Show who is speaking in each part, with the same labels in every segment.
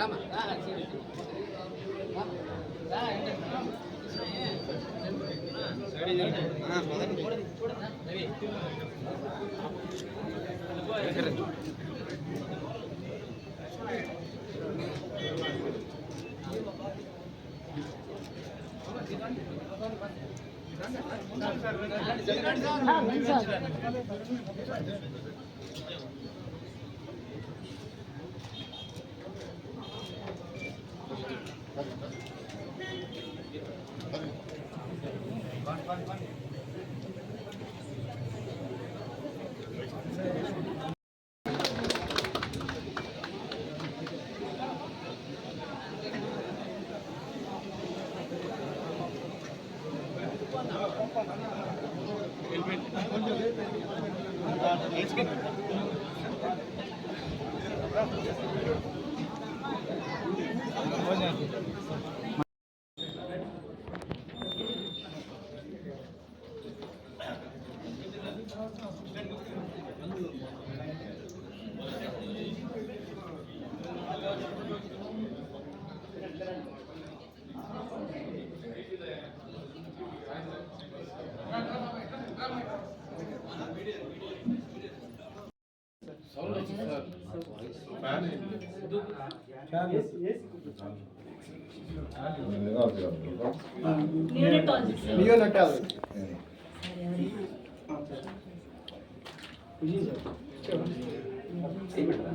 Speaker 1: Sir
Speaker 2: Let's get it.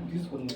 Speaker 2: తీసుకోండి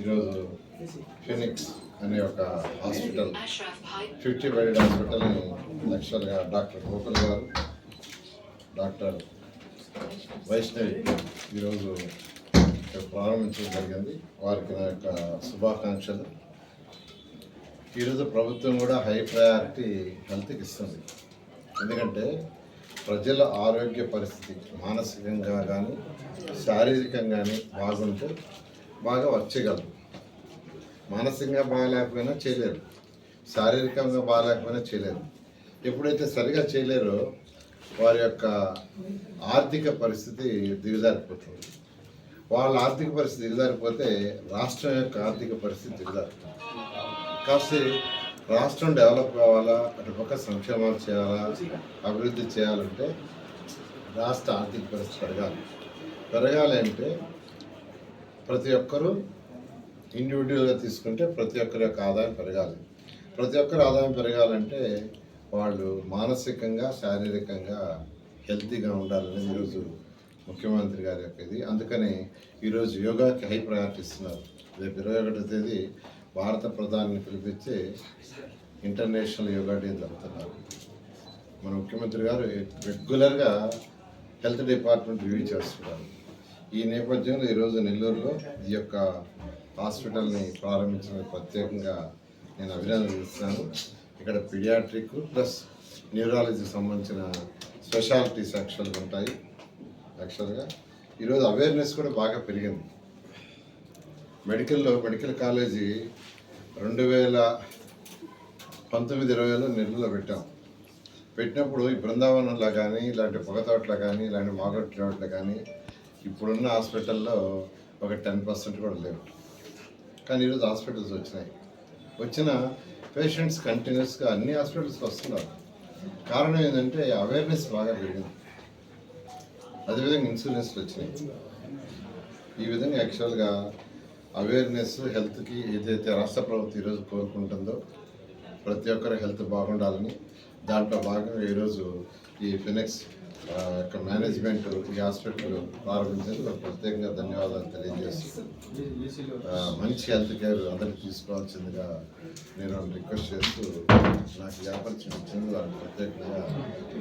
Speaker 2: ఈరోజు Phoenix అనే ఒక హాస్పిటల్ ఫిఫ్టీ బెడ్ హాస్పిటల్ని లక్షలుగా డాక్టర్ గోకుల్ గారు డాక్టర్ వైష్ణవి ఈరోజు ఇక్కడ ప్రారంభించడం జరిగింది. వారికి నా యొక్క శుభాకాంక్షలు. ఈరోజు ప్రభుత్వం కూడా హై ప్రయారిటీ హెల్త్కి ఇస్తుంది. ఎందుకంటే ప్రజల ఆరోగ్య పరిస్థితి మానసికంగా కానీ శారీరకంగా కానీ బాగుంటే బాగా వర్క్ చేయగలరు. మానసికంగా బాగాలేకపోయినా చేయలేరు. శారీరకంగా బాగాలేకపోయినా చేయలేరు. ఎప్పుడైతే సరిగా చేయలేరో వారి యొక్క ఆర్థిక పరిస్థితి దిగజారిపోతుంది. వాళ్ళ ఆర్థిక పరిస్థితి దిగజారిపోతే రాష్ట్రం యొక్క ఆర్థిక పరిస్థితి దిగజారిపోతుంది. కాస్త రాష్ట్రం డెవలప్ కావాలా? అటుపక్క సంక్షేమాలు చేయాలా? అభివృద్ధి చేయాలంటే రాష్ట్ర ఆర్థిక పరిస్థితి పెరగాలి. పెరగాలి అంటే ప్రతి ఒక్కరూ ఇండివిజువల్గా తీసుకుంటే ప్రతి ఒక్కరి యొక్క ఆదాయం పెరగాలి. ప్రతి ఒక్కరి ఆదాయం పెరగాలంటే వాళ్ళు మానసికంగా శారీరకంగా హెల్తీగా ఉండాలని ఈరోజు ముఖ్యమంత్రి గారి యొక్క ఇది. అందుకని ఈరోజు యోగాకి హై ప్రయారిటీ ఇస్తున్నారు. రేపు ఇరవై ఒకటో తేదీ భారత ప్రధానిని పిలిపించి ఇంటర్నేషనల్ యోగా డే జరుపుతున్నారు. మన ముఖ్యమంత్రి గారు రెగ్యులర్గా హెల్త్ డిపార్ట్మెంట్ రివ్యూ చేస్తున్నారు. ఈ నేపథ్యంలో ఈరోజు నెల్లూరులో ఈ యొక్క హాస్పిటల్ని ప్రారంభించిన ప్రత్యేకంగా నేను అభినందిస్తున్నాను ఇక్కడ పిడియాట్రిక్ ప్లస్ న్యూరాలజీకి సంబంధించిన స్పెషాలిటీస్ యాక్చువల్గా ఉంటాయి. యాక్చువల్గా ఈరోజు అవేర్నెస్ కూడా బాగా పెరిగింది. మెడికల్లో మెడికల్ కాలేజీ రెండు వేల పంతొమ్మిది ఇరవైలో నెల్లూరులో పెట్టాం. పెట్టినప్పుడు ఈ బృందావనంలో కానీ ఇలాంటి పొగతోట్ల కానీ ఇలాంటి మాగొట్ల కానీ ఇప్పుడున్న హాస్పిటల్లో ఒక టెన్ పర్సెంట్ కూడా లేవు. కానీ ఈరోజు హాస్పిటల్స్ వచ్చినాయి. వచ్చిన పేషెంట్స్ కంటిన్యూస్గా అన్ని హాస్పిటల్స్కి వస్తున్నారు. కారణం ఏంటంటే అవేర్నెస్ బాగా పెరిగింది. అదేవిధంగా ఇన్సూరెన్స్లు వచ్చినాయి. ఈ విధంగా యాక్చువల్గా అవేర్నెస్ హెల్త్కి ఏదైతే రాష్ట్ర ప్రభుత్వం ఈరోజు కోరుకుంటుందో ప్రతి ఒక్కరు హెల్త్ బాగుండాలని దాంట్లో భాగంగా ఈరోజు ఈ ఫినిక్స్ యొక్క మేనేజ్మెంట్ ఈ హాస్పిటల్ ప్రారంభించేందుకు ప్రత్యేకంగా ధన్యవాదాలు తెలియజేస్తూ మంచి హెల్త్ కేర్ అందరికి తీసుకోవాల్సిందిగా నేను రిక్వెస్ట్ చేస్తూ నాకు వ్యాపారం ఆపర్చునిటీ వారికి ప్రత్యేకంగా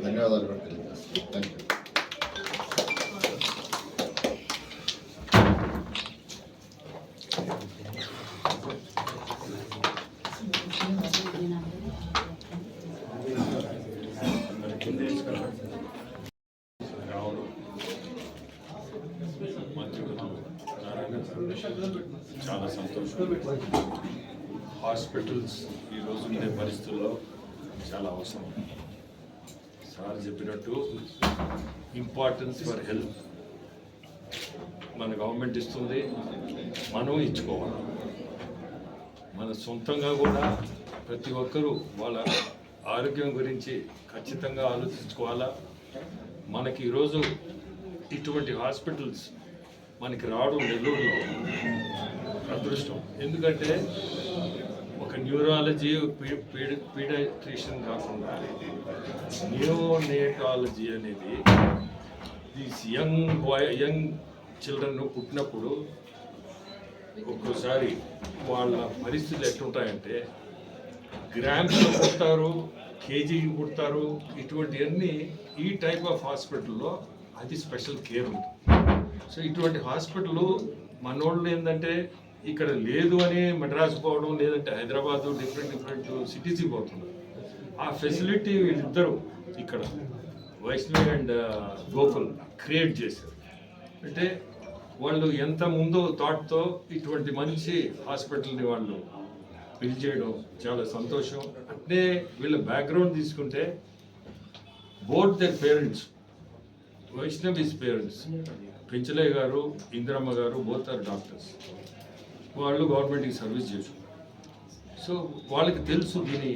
Speaker 2: ధన్యవాదాలు కూడా తెలియజేస్తాను థ్యాంక్ యూ
Speaker 1: రావడం మంత్రులు నారాయణ గారు చాలా సంతోషం హాస్పిటల్స్ ఈ రోజు ఉండే పరిస్థితుల్లో చాలా అవసరం. సార్ చెప్పినట్టు ఇంపార్టెన్స్ ఫర్ హెల్త్ మన గవర్నమెంట్ ఇస్తుంది మనం ఇచ్చుకోవాలి. మన సొంతంగా కూడా ప్రతి ఒక్కరూ వాళ్ళ ఆరోగ్యం గురించి ఖచ్చితంగా ఆలోచించుకోవాలా? మనకి ఈరోజు ఇటువంటి హాస్పిటల్స్ మనకి రావడం నెల్లూరులో అదృష్టం. ఎందుకంటే ఒక న్యూరాలజీ పీడియాట్రిషియన్ కాకుండా న్యూనేటాలజీ అనేది these young boy young children పుట్టినప్పుడు ఒక్కోసారి వాళ్ళ పరిస్థితులు ఎట్లుంటాయంటే గ్రామ్స్లో పుడతారు కేజీకి పుడతారు ఇటువంటివన్నీ ఈ టైప్ ఆఫ్ హాస్పిటల్లో అది స్పెషల్ కేర్ ఉంటుంది. సో ఇటువంటి హాస్పిటల్ మనోళ్ళు ఏంటంటే ఇక్కడ లేదు అని మద్రాసు పోవడం లేదంటే హైదరాబాదు డిఫరెంట్ డిఫరెంట్ సిటీస్కి పోతున్నారు. ఆ ఫెసిలిటీ వీళ్ళిద్దరూ ఇక్కడ వైష్ణవి అండ్ గోకుల్ క్రియేట్ చేశారు. అంటే వాళ్ళు ఎంత ముందు థాట్తో ఇటువంటి మంచి హాస్పిటల్ని వాళ్ళు బిల్డ్ చేయడం చాలా సంతోషం. అంటే వీళ్ళ బ్యాక్గ్రౌండ్ తీసుకుంటే both their parents Vaishnavi's parents పెంచలే గారు ఇందిరమ్మ గారు బోత్ ఆర్ డాక్టర్స్. వాళ్ళు గవర్నమెంట్కి సర్వీస్ చేశారు సో వాళ్ళకి తెలుసు దీని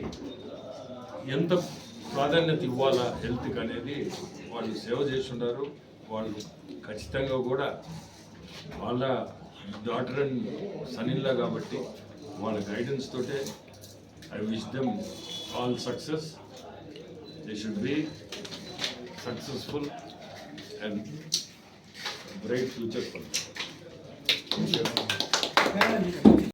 Speaker 1: ఎంత ప్రాధాన్యత ఇవ్వాలా హెల్త్కి అనేది వాళ్ళు సేవ చేస్తున్నారు. వాళ్ళు ఖచ్చితంగా కూడా వాళ్ళ డాటర్ అండ్ సనిల్లా కాబట్టి వాళ్ళ గైడెన్స్ తోటే I wish them all success. They should be successful and bright future for